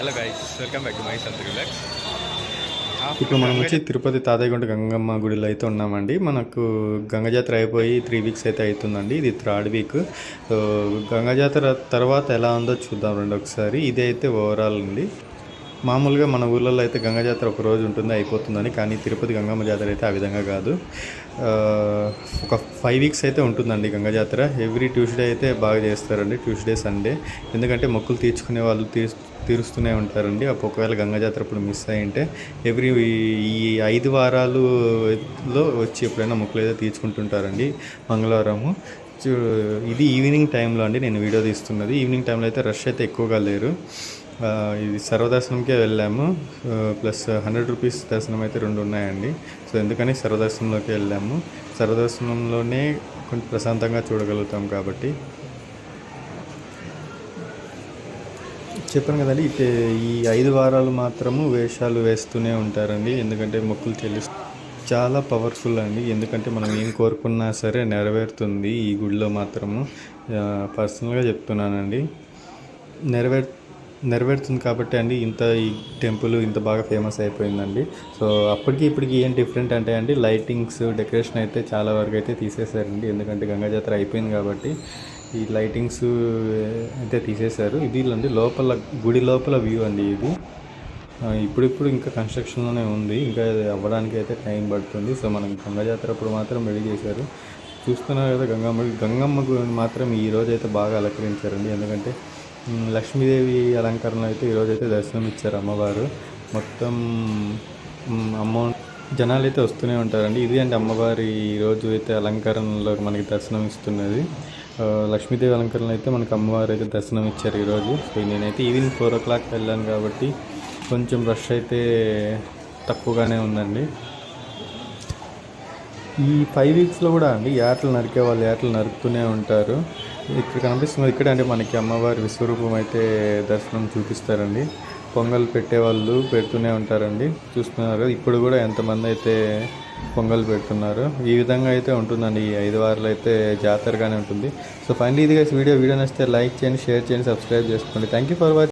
Hello guys welcome back to my సంత relax ఇప్పుడు మనం వచ్చి తిరుపతి తాతయ్యగుంట గంగమ్మ గుడిలో అయితే ఉన్నామండి. మనకు గంగ జాతర అయిపోయి త్రీ వీక్స్ అయితే అవుతుందండి. ఇది థర్డ్ వీక్ గంగ జాతర తర్వాత ఎలా ఉందో చూద్దాం రండి ఒకసారి. ఇదే అయితే ఓవరాల్ అండి. మామూలుగా మన ఊళ్ళల్లో అయితే గంగ జాతర ఒక రోజు ఉంటుంది అయిపోతుందని. కానీ తిరుపతి గంగమ్మ జాతర అయితే ఆ విధంగా కాదు. ఒక ఫైవ్ వీక్స్ అయితే ఉంటుందండి గంగ జాతర ఎవ్రీ ట్యూస్డే అయితే బాగా చేస్తారండి. ట్యూస్డే సండే ఎందుకంటే మొక్కులు తీర్చుకునే వాళ్ళు తీర్చు తీరుస్తూనే ఉంటారండి. అప్పుడు ఒకవేళ గంగా జాతర అప్పుడు మిస్ అయ్యింటే ఎవ్రీ ఈ ఐదు వారాలులో వచ్చి ఎప్పుడైనా మొక్కులు అయితే తీర్చుకుంటుంటారండి మంగళవారము. చూ- ఇది ఈవినింగ్ టైంలో అండి నేను వీడియో తీస్తున్నది. ఈవినింగ్ టైంలో అయితే రష్ అయితే ఎక్కువగా లేరు. ఇది సర్వదర్శనంకే వెళ్ళాము. ప్లస్ హండ్రెడ్ రూపీస్ దర్శనం అయితే రెండు ఉన్నాయండి. సో ఎందుకని సర్వదర్శనంలోకి వెళ్ళాము. సర్వదర్శనంలోనే కొంచెం ప్రశాంతంగా చూడగలుగుతాం కాబట్టి. చెప్పాను కదండి ఇటే ఈ ఐదు వారాలు మాత్రము వేషాలు వేస్తూనే ఉంటారండి. ఎందుకంటే మొక్కులు చెల్లి చాలా పవర్ఫుల్ అండి. ఎందుకంటే మనం ఏం కోరుకున్నా సరే నెరవేరుతుంది ఈ గుడిలో మాత్రము. పర్సనల్గా చెప్తున్నానండి. నెరవేర్ నెరవేరుతుంది కాబట్టి అండి ఇంత ఈ టెంపుల్ ఇంత బాగా ఫేమస్ అయిపోయిందండి. సో అప్పటికి ఇప్పటికి ఏం డిఫరెంట్ అంటే అండి లైటింగ్స్ డెకరేషన్ అయితే చాలా వరకు అయితే తీసేశారండి ఎందుకంటే గంగా జాతర అయిపోయింది కాబట్టి ఈ లైటింగ్స్ అయితే తీసేశారు. ఇది అండి లోపల గుడి లోపల వ్యూ అండి ఇది. ఇప్పుడిప్పుడు ఇంకా కన్స్ట్రక్షన్లోనే ఉంది. ఇంకా అవ్వడానికి అయితే టైం పడుతుంది. సో మనం గంగా జాతర అప్పుడు మాత్రం రెడీ చేశారు. చూస్తున్నారు కదా గంగమ్మ గంగమ్మ గుడిని మాత్రం ఈ రోజు అయితే బాగా అలంకరించారండి. ఎందుకంటే లక్ష్మీదేవి అలంకరణ అయితే ఈరోజు అయితే దర్శనం ఇచ్చారు అమ్మవారు. మొత్తం అమౌంట్ జనాలు అయితే వస్తూనే ఉంటారండి. ఇది అంటే అమ్మవారి ఈరోజు అయితే అలంకరణలో మనకి దర్శనం ఇస్తున్నది. లక్ష్మీదేవి అలంకరణ అయితే మనకి అమ్మవారు అయితే దర్శనం ఇచ్చారు ఈరోజు సో నేనైతే ఈవినింగ్ ఫోర్ ఓ క్లాక్ వెళ్ళాను కాబట్టి కొంచెం రష్ అయితే తక్కువగానే ఉందండి. ఈ ఫైవ్ వీక్స్లో కూడా అండి యాటలు నరికే వాళ్ళు యాటలు నరుకుతూనే ఉంటారు. ఇక్కడ కనిపిస్తుంది. ఇక్కడ అంటే మనకి అమ్మవారి విశ్వరూపం అయితే దర్శనం చూపిస్తారండి. పొంగల్ పెట్టేవాళ్ళు పెడుతూనే ఉంటారండి. చూస్తున్నారు. ఇప్పుడు కూడా ఎంతమంది అయితే పొంగల్ పెడుతున్నారు. ఈ విధంగా అయితే ఉంటుందండి. ఈ ఐదు వారాలు అయితే జాతరగానే ఉంటుంది. సో ఫైనలీ ఇది వీడియో వీడియో నచ్చితే లైక్ చేయండి షేర్ చేయండి సబ్స్క్రైబ్ చేసుకోండి. Thank you for watching